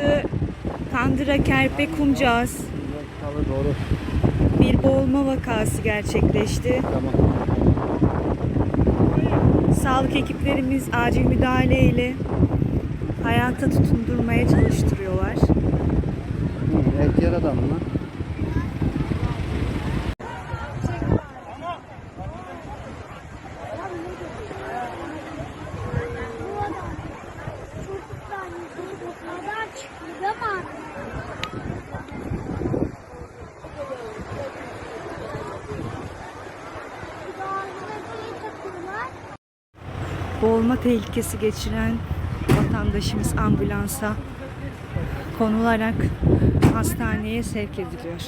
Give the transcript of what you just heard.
Burası Kandıra Kerpe Kumcağız. Doğru. Bir boğulma vakası gerçekleşti. Tamam. Sağlık ekiplerimiz acil müdahale ile hayata tutundurmaya çalıştırıyorlar. Hı, Erkeğe adam mı? Boğulma tehlikesi geçiren vatandaşımız ambulansa konularak hastaneye sevk ediliyor.